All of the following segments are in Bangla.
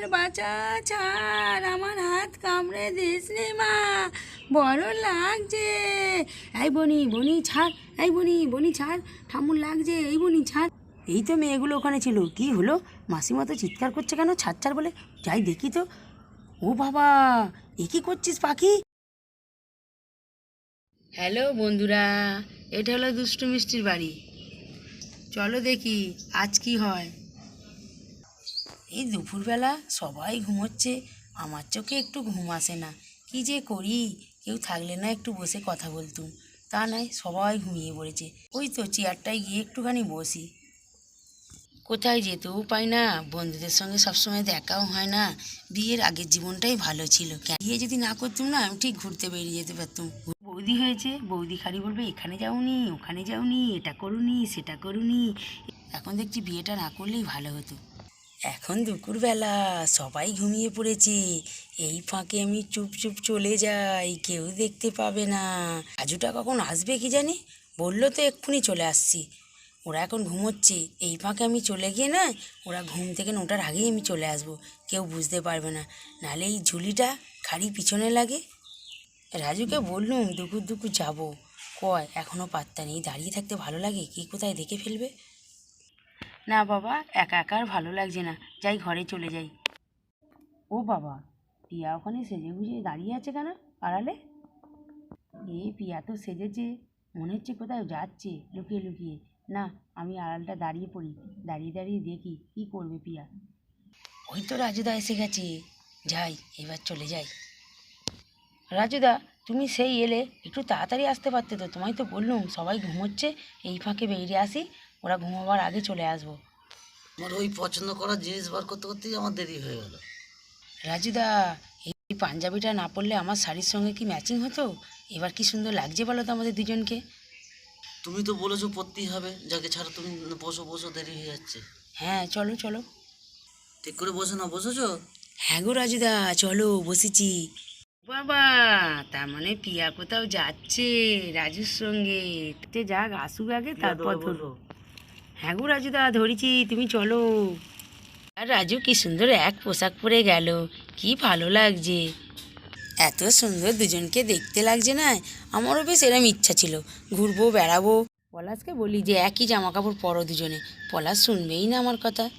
ছাড় বাঁচা ছাড়, আমার হাত কামড়ে দিস রে মা। বড় লাগছে। এই বনি বনি ছাড়, এই বনি বনি ছাড় ঠামুর লাগছে, এই বনি ছাড়। এই তো মেয়েগুলো ওখানে ছিল। কি হলো? মাসিমা তো চিৎকার করছে কেন? ছাড় ছাড় বলে। যাই দেখি তো। ও বাবা, এ কি করছিস পাখি? হ্যালো বন্ধুরা, এটা হলো দুষ্টু মিষ্টির বাড়ি। চলো দেখি আজ কি হয়। এই দুপুরবেলা সবাই ঘুমোচ্ছে, আমার চোখে একটু ঘুম আসে না। কি যে করি? কেউ থাকলে না একটু বসে কথা বলতুম। তা নয়, সবাই ঘুমিয়ে পড়েছে। ওই তো চেয়ারটায় গিয়ে একটুখানি বসি। কোথায় যেতেও পাই না, বন্ধুদের সঙ্গে সবসময় দেখাও হয় না। বিয়ের আগের জীবনটাই ভালো ছিল। বিয়ে যদি না করতুম না, আমি ঠিক ঘুরতে বেরিয়ে যেতে পারতুম। বৌদি হয়েছে, বৌদি খালি বলবে, এখানে যাওনি, ওখানে যাওনি, এটা করুনি, সেটা করুনি। এখন দেখছি বিয়েটা না করলেই ভালো হতো। এখন দুপুরবেলা, সবাই ঘুমিয়ে পড়েছে। এই ফাঁকে আমি চুপ চুপ চলে যাই, কেউ দেখতে পাবে না। রাজুটা কখন আসবে কি জানি? বলল তো এক্ষুনি চলে আসছি। ওরা এখন ঘুমোচ্ছে। এই ফাঁকে আমি চলে গিয়ে না, ওরা ঘুম থেকে নোটার আগেই আমি চলে আসব। কেউ বুঝতে পারবে না। নাহলে এই ঝুলিটা খাড়ি পিছনে লাগে। রাজুকে বললুম দুপুর দুপুর যাব। কয়? এখনও পাত্তা নেই। দাঁড়িয়ে থাকতে ভালো লাগে? কি কোথায় দেখে ফেলবে? না বাবা, একা একা আর ভালো লাগছে না। যাই ঘরে চলে যাই। ও বাবা, পিয়া ওখানে সেজে গুজে দাঁড়িয়ে আছে কেন আড়ালে? এই পিয়া তো সেজেছে, মনে হচ্ছে কোথাও যাচ্ছে, লুকিয়ে লুকিয়ে। না, আমি আড়ালটা দাঁড়িয়ে পড়ি, দাঁড়িয়ে দাঁড়িয়ে দেখি কি করবে পিয়া। ওই তো রাজুদা এসে গেছে। যাই, এবার চলে যাই। রাজুদা, তুমি সেই এলে, একটু তাড়াতাড়ি আসতে পারতে তো, তোমায় তো বললুম, সবাই ঘুমোচ্ছে, এই ফাঁকে বেরিয়ে আসি। ওরা ঘুমাবার আগে চলে আসব। আমার ওই পছন্দ করা জিনিস বার করতে করতেই আমার দেরি হয়ে গেল। রাজুদা এই পাঞ্জাবিটা না পরলে আমার শাড়ির সঙ্গে কি ম্যাচিং হতো? এবার কি সুন্দর লাগছে বলো তো আমাদের দুজনকে? তুমি তো বলেছ পড়তেই হবে যাকে ছাড়া তুমি বসো বসো দেরি হয়ে যাচ্ছে। হ্যাঁ চলো চলো। ঠিক করে বসো না বসেছো? হ্যাঁ গো রাজুদা চলো বসেছি। বাবা তার মানে পিয়া কোথাও যাচ্ছে রাজুর সঙ্গে। যাক আসুক আগে তারপর ধরো হ্যাঁ গো রাজুদা ধরেছি তুমি চলো। আর রাজু কি সুন্দর এক পোশাক পরে গেল। কি ভালো লাগছে। এত সুন্দর দুজনকে দেখতে লাগছে না? আমারও বেশ এরম ইচ্ছা ছিল। ঘুরবো বেড়াবো। পলাশকে বলি যে একই জামা কাপড় পরো দুজনে। পলাশ শুনবেই না আমার কথা।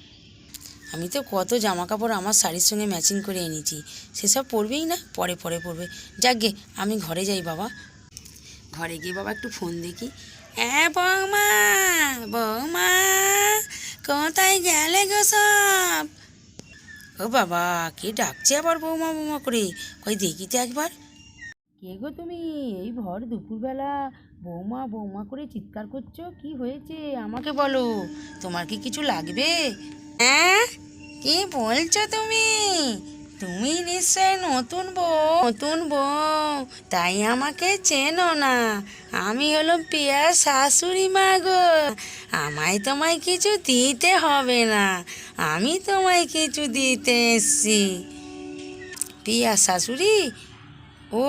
আমি তো কত জামা কাপড় আমার শাড়ির সঙ্গে ম্যাচিং করে এনেছি। সেসব পরবেই না? পরে পরে পরবে। যাকগে আমি ঘরে যাই বাবা। ঘরে গিয়ে বাবা একটু ফোন দেখি। হ্যাঁ বৌমা বৌমা কোথায় গেলে গো সব? ও বাবা কে ডাকছে আবার বৌমা বৌমা করে? কই দেখি তো একবার। কে গো তুমি? এই ভর দুপুরবেলা বৌমা বৌমা করে চিৎকার করছ কি হয়েছে? আমাকে বলো। তোমার কি কিছু লাগবে? হ্যাঁ? কি বলছো তুমি? তুমি নিশ্চয় নতুন বউ নতুন বউ। তাই আমাকে চেনো না। আমি হলো পিয়ার শাশুড়ি মা গো। আমায় তোমায় কিছু দিতে হবে না। আমি তোমায় কিছু দিতে এসছি। পিয়া শাশুড়ি? ও,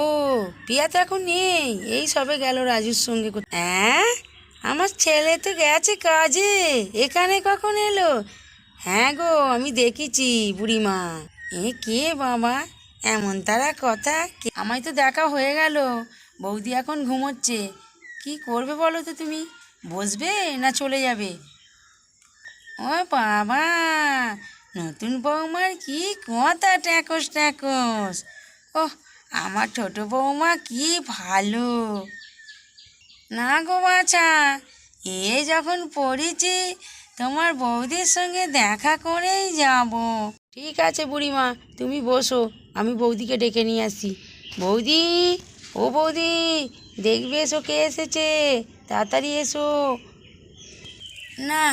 পিয়া তো এখন নেই। এই সবে গেল রাজুর সঙ্গে। হ্যাঁ? আমার ছেলে তো গেছে কাজে। এখানে কখন এলো? হ্যাঁ গো, আমি দেখেছি বুড়িমা। এ কে বাবা? এমন তারা কথা আমায় তো দেখা হয়ে গেল। বৌদি এখন ঘুমোচ্ছে। কি করবে বলো তো তুমি? বসবে না চলে যাবে? ও বাবা, নতুন বৌমার কি কথা ট্যাকস ট্যাকস? ওহ, আমার ছোট বৌমা কি ভালো। না গো বাছা, এ যখন পড়েছি, তোমার বৌদির সঙ্গে দেখা করেই যাব। ঠিক আছে বুড়িমা, তুমি বসো, আমি বৌদিকে ডেকে নিয়ে আসি। বৌদি, ও বৌদি, দেখবে এসো কে এসেছে? তাড়াতাড়ি এসো। না,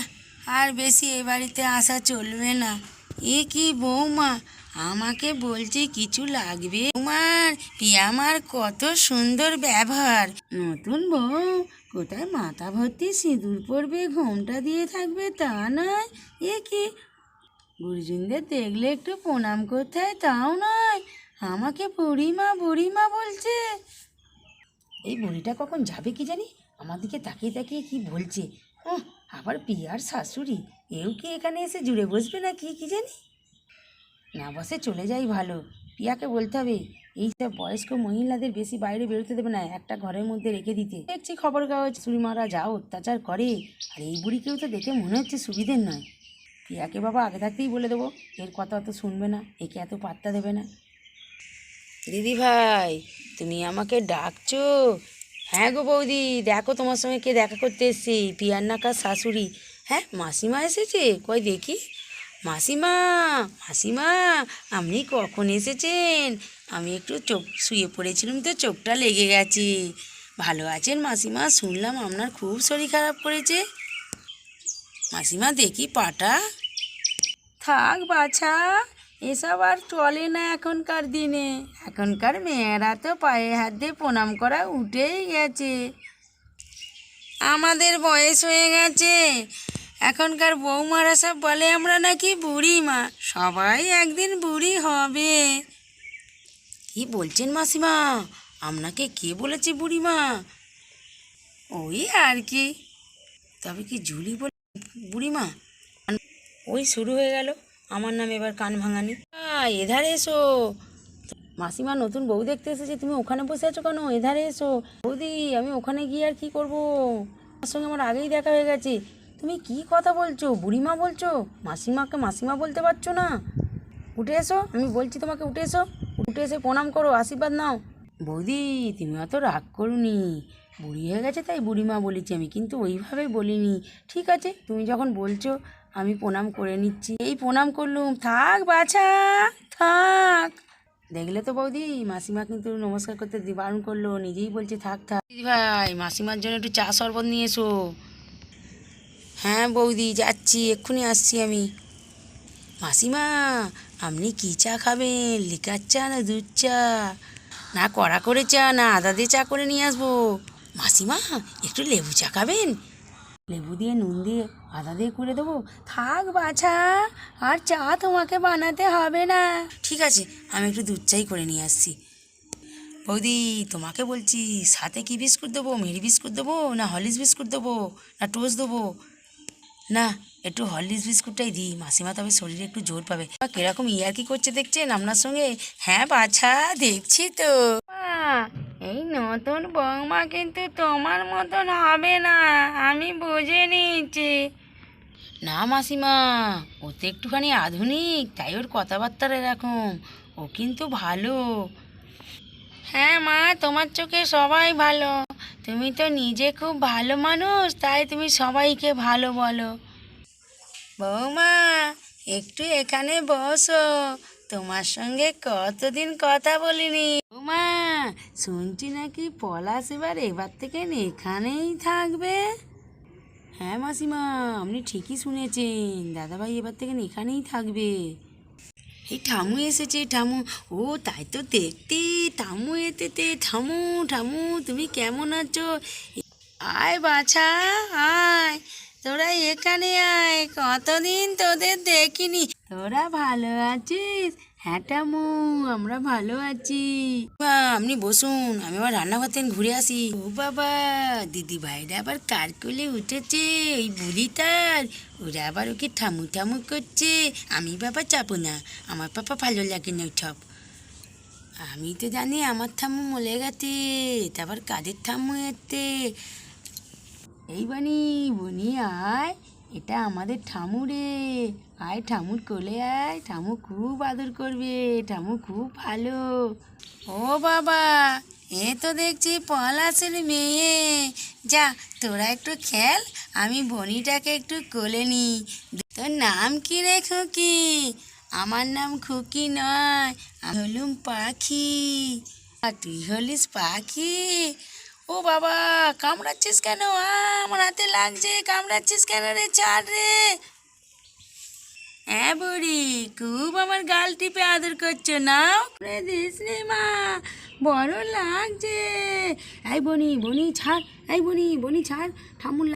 আর বেশি এ বাড়িতে আসা চলবে না। এ কি বৌমা, আমাকে বলছে কিছু লাগবে? তোমার পিয়ামার কত সুন্দর ব্যবহার। নতুন বউ, কোথায় মাথা ভর্তি সিঁদুর পরবে, ঘোমটা দিয়ে থাকবে তা নয়? এ কি গুরুজনদের দেখলে একটু প্রণাম করতে হয়, তাও নয়। আমাকে বুড়িমা বুড়িমা বলছে। এই বুড়িটা কখন যাবে কি জানি? আমার দিকে তাকিয়ে তাকিয়ে কি বলছে? ও আবার পিয়ার শাশুড়ি, এও কি এখানে এসে জুড়ে বসবে না কি কি জানি? না বসে চলে যাই ভালো। পিয়াকে বলতে হবে, এই সব বয়স্ক মহিলাদের বেশি বাইরে বেরোতে দেবে না, একটা ঘরের মধ্যে রেখে দিতে। দেখছি খবর কাগজ চুরিমারা যা অত্যাচার করে। আর এই বুড়িকেও তো দেখে মনে হচ্ছে সুবিধের নয়। পিয়াকে বাবা আগে থাকতেই বলে দেবো, এর কথা অত শুনবে না, একে এত পাত্তা দেবে না। দিদি ভাই, তুমি আমাকে ডাকছো? হ্যাঁ গো বৌদি, দেখো তোমার সঙ্গে কে দেখা করতে এসছি পিয়ার নাকার শাশুড়ি। হ্যাঁ মাসিমা এসেছে? কই দেখি। মাসিমা মাসিমা, আপনি কখন এসেছেন? আমি একটু চোখ শুয়ে পড়েছিলাম তো, চোখটা লেগে গেছে। ভালো আছেন মাসিমা? শুনলাম আপনার খুব শরীর খারাপ করেছে। মাসিমা, দেখি পাটা। থাক বাছা, এসব আর চলে না এখনকার দিনে। এখনকার মেয়েরা তো পায়ে হাত দিয়ে প্রণাম করা উঠেই গেছে। আমাদের বয়স হয়ে গেছে। এখনকার বৌমারা সব বলে, আমরা নাকি বুড়ি মা সবাই একদিন বুড়ি হবে। কি বলছেন মাসিমা? আপনাকে কে বলেছে বুড়িমা? ওই আর কি। তবে কি জুলি বলে বুড়িমা? ওই শুরু হয়ে গেল। আমার নাম এবার কান ভাঙানি। এধারে এসো। মাসিমা, নতুন বউ দেখতে এসেছে। তুমি ওখানে বসে আছো কেন? এধারে এসো। বৌদি, আমি ওখানে গিয়ে আর কি করব? আমার সঙ্গে আমার আগেই দেখা হয়ে গেছে। তুমি কি কথা বলছো? বুড়িমা বলছো? মাসিমাকে মাসিমা বলতে পারছ না? উঠে এসো, আমি বলছি তোমাকে উঠে এসো। উঠে এসে প্রণাম করো, আশীর্বাদ নাও। বৌদি, তুমি অত রাগ করুনি বুড়ি হয়ে গেছে তাই বুড়িমা বলেছি আমি, কিন্তু ওইভাবে বলিনি। ঠিক আছে, তুমি যখন বলছো, আমি প্রণাম করে নিচ্ছি। এই প্রণাম করলুম। থাক বাছা, থাক। দেখলে তো বৌদি, মাসিমা কিন্তু নমস্কার করতে বারণ করল, নিজেই বলছে থাক থাক। ভাই, মাসিমার জন্য একটু চা শরবত নিয়ে এসো। হ্যাঁ বৌদি, যাচ্ছি, এক্ষুনি আসছি আমি। মাসিমা, আপনি কী চা খাবেন? লিকার চা না দুধ চা? না কড়া করে চা, না আদা দিয়ে চা করে নিয়ে আসব। মাসিমা একটু লেবু চা খাবেন? লেবু দিয়ে নুন দিয়ে আদা দিয়ে করে দেবো? থাক বাছা আর চা তোমাকে বানাতে হবে না। ঠিক আছে আমি একটু দুধ চাই করে নিয়ে আসছি। বৌদি তোমাকে বলছি সাথে কি বিস্কুট দেবো? মেরি বিস্কুট দেবো? না হলিস বিস্কুট দেবো? না টোস্ট দেবো? না একটু হরলিক্স বিস্কুটটাই দিই। মাসিমা তবে শরীরে একটু জোর পাবে। বা কীরকম ইয়ার কি করছে দেখছেন আপনার সঙ্গে? হ্যাঁ বাছা দেখছি তো। এই নতুন বৌমা কিন্তু তোমার মতন হবে না আমি বুঝে নিয়েছি। না মাসিমা ও তো একটুখানি আধুনিক তাই ওর কথাবার্তার এরকম। ও কিন্তু ভালো। হ্যাঁ মা তোমার চোখে সবাই ভালো। তুমি তো নিজে খুব ভালো মানুষ তাই তুমি সবাইকে ভালো বলো। বৌমা একটু এখানে বসো। তোমার সঙ্গে কতদিন কথা বলিনি? বৌমা শুনছি নাকি পলাশ এবার এবার থেকে এখানেই থাকবে? হ্যাঁ মাসিমা, আপনি ঠিকই শুনেছেন। দাদাভাই এবার থেকে এখানেই থাকবে। এই ঠামু এসেছে ঠামু ও, তাই তো দেখতে। ঠামু এতেতে ঠামু ঠামু তুমি কেমন আছো? আয় বাছা, আয়। তোরা এখানে আয়, কতদিন তোদের দেখিনি। তোরা ভালো আছিস? হ্যাঁ ঠামু আমরা ভালো আছি। বা আপনি বসুন, আমি আবার রান্নাঘর থেকে ঘুরে আসি। ও বাবা দিদি ভাইরা আবার কার কোলে উঠেছে, এই বুড়িটার। ওরা আবার ওকে ঠামু ঠামু করছে। আমি বাবা চাপো না, আমার পাপা ভালো লাগে না ওইসব। আমি তো জানি আমার ঠাম্মু মলে গেছে তারপর কাদের ঠাম্মু এতে? এই বানি বনি আয়, এটা আমাদের ঠামু রে আয় ঠামুর কোলে আয় ঠামু খুব আদর করবে ঠামু খুব ভালো। ও বাবা, এ তো দেখছি পলাশের মেয়ে। যা, তোরা একটু খেল, আমি বনিটাকে একটু কোলে নি তোর নাম কি রে খুকি? আমার নাম খুকি নয়, আমি হলুম পাখি। আর তুই হলিস পাখি? ও বাবা, কামড়াচ্ছিস কেন? আমার হাতে লাগছে, কামড়াচ্ছিস কেন রে? ছাড় রে। হ্যাঁ বুড়ি, খুব আমার গাল টিপে আদর করছ না মা, বড় লাগছে। এই বনি বনি, ছাড়, এই বনি বনি, ছাড় ঠামুর